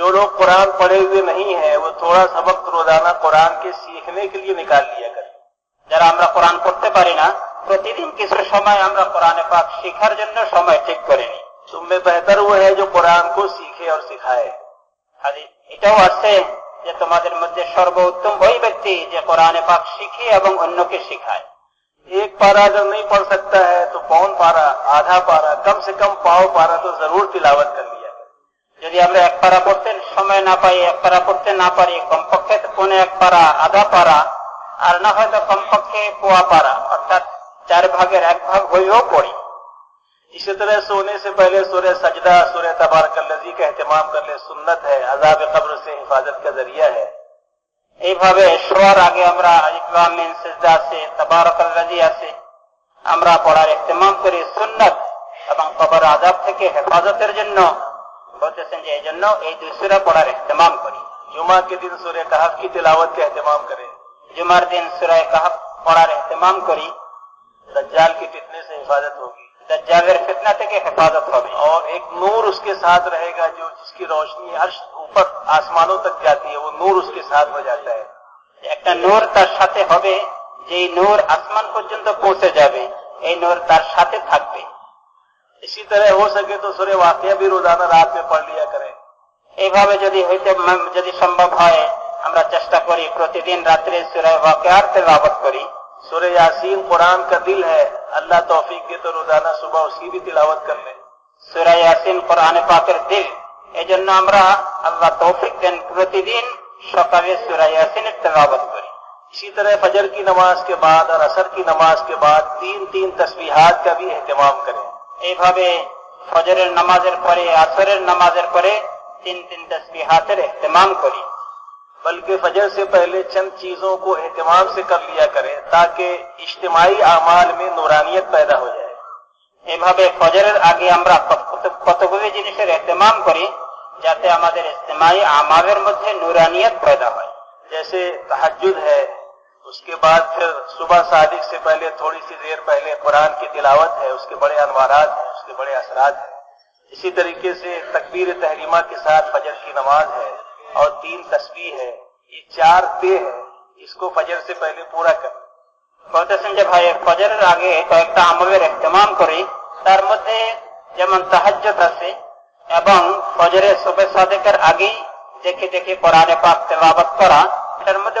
جو لوگ قرآن پڑھے ہوئے نہیں ہیں وہ تھوڑا سا وقت روزانہ قرآن کے سیکھنے کے لیے نکال لیا کرے جرا ہم قرآن پڑھتے پڑے نا دن کس ہم قرآن پاک جن سمے ٹھیک کرے بہتر ہے جو قرآن کو سیکھے اور سکھائے تمہارے مدد سروتم وہی ویکتی جی قرآن پاک سیکھے اب ان کے سکھائے ایک پارا جب نہیں پڑھ سکتا ہے تو پون پارا آدھا پارا کم سے کم پاؤ پارا تو ضرور تلاوت کرے যদি আমরা এক পারা পড়তে সময় না পাই এক পারা পড়তে না পারি কমপক্ষে কোনো এক পারা আধা পারা আর না হয়তো কমপক্ষে পোয়া পারা অর্থাৎ চার ভাগের এক ভাগ হইও পড়ি इसी तरह सोने से पहले सूर्य सजदा सूर्य तबार कल्लजी का अहतमाम कर ले सुन्नत है अजाब कब्र से এইভাবে শোয়ার আগে আমরা ইমামিন সিজদা আছে তাবারাকাল রাজিয়া আছে আমরা পড়ার ইহতেমাম করি সুন্নাত এবং কবর আজাব থেকে হেফাজতের জন্য بچتے ہیں جنو ایک دوسرا پڑھار اہتمام کری جمعہ کے دن سورہ کہف کی تلاوت کے اہتمام کرے جمعہ دن سورہ کہف پڑھار اہتمام کری دجال کی فتنے سے حفاظت ہوگی دجال اور فتنہ تک حفاظت ہوگی اور ایک نور اس کے ساتھ رہے گا جو جس کی روشنی عرش اوپر آسمانوں تک جاتی ہے وہ نور اس کے ساتھ ہو جاتا ہے ایک نور تر ساتھ ہوگی جی نور آسمان پر جن تک پہنچے جاوے اے نور تر ساتھ تھک بھی طرح ہو سکے تو سورہ واقعہ بھی روزانہ رات میں پڑھ لیا کریں کرے ایک چیشا کری پرتی دن رات سورہ واقعات تلاوت کری سورہ یاسین قرآن کا دل ہے اللہ توفیق دے تو روزانہ صبح اس کی بھی تلاوت کر لیں سورہ یاسین قرآن پاکر دل اے جنرا اللہ توفیق تلاوت کری اسی طرح فجر کی نماز کے بعد اور اثر کی نماز کے بعد تین تین تسبیحات کا بھی اہتمام کریں এইভাবে ফজরের নামাজের نماز پڑھے نماز پڑھے تین تین اہتمام کرے بلکہ فجر سے پہلے چند چیزوں کو اہتمام سے کر لیا کریں تاکہ اجتماعی اعمال میں نورانیت پیدا ہو جائے আগে আমরা آگے জিনিসের اہتمام করি যাতে আমাদের اجتماعی اعمال মধ্যে نورانیت پیدا হয় جیسے اس کے بعد پھر صبح صادق سے پہلے تھوڑی سی دیر پہلے قرآن کی تلاوت ہے اس کے بڑے انوارات ہیں اس کے بڑے اثرات ہیں اسی طریقے سے تکبیر تحریمہ کے ساتھ فجر کی نماز ہے اور تین تصویر ہے یہ چار دے ہے اس کو فجر سے پہلے پورا کر بھائی فجر آگے امور اہتمام کرے اب فجر صبح سادے کر আগেই دیکھے دیکھے قرآن پاک تلاوت করা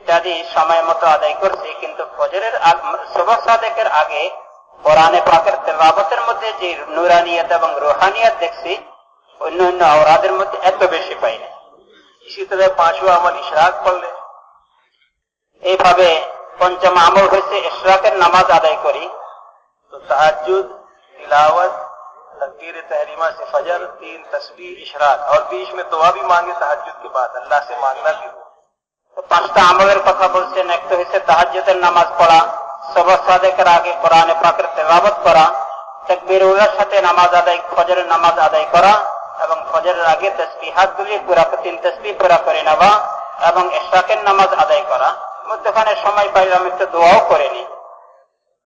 ইত্যাদি সময় মতো আদায় করছি কিন্তু ফজরের সুবহ সাদেকের আগে কোরআনে পাকের তেলাবতের মধ্যে যে নুরানিয়ত এবং রোহানিয়ত দেখছি অন্য অন্য অপরাধের মধ্যে এত বেশি পাই না ইসি তরহ পাঁচও আমল ইশরাক করলে এইভাবে পঞ্চম আমল হয়েছে ইশরাকের নামাজ আদায় করি তো তাহাজুদ तिलावत তহরিমা সে ফজর তিন তসবি ইশরাক আর और মে में दुआ भी मांगे तहजद के बाद अल्लाह से मांगना भी পাঁচটা আমলের কথা বলছেন একটা হচ্ছে তাহাজের নামাজ পড়া সবসাদেকের আগে কোরআনে পাকের তেলাবত করা তাকবীর উল্লার সাথে নামাজ আদায় ফজরের নামাজ আদায় করা এবং ফজরের আগে হাত গুলি পুরা তিন তসবি পুরা করে নেওয়া এবং এশাকের নামাজ আদায় করা মধ্যখানে সময় পাইলে আমি একটু দোয়াও করিনি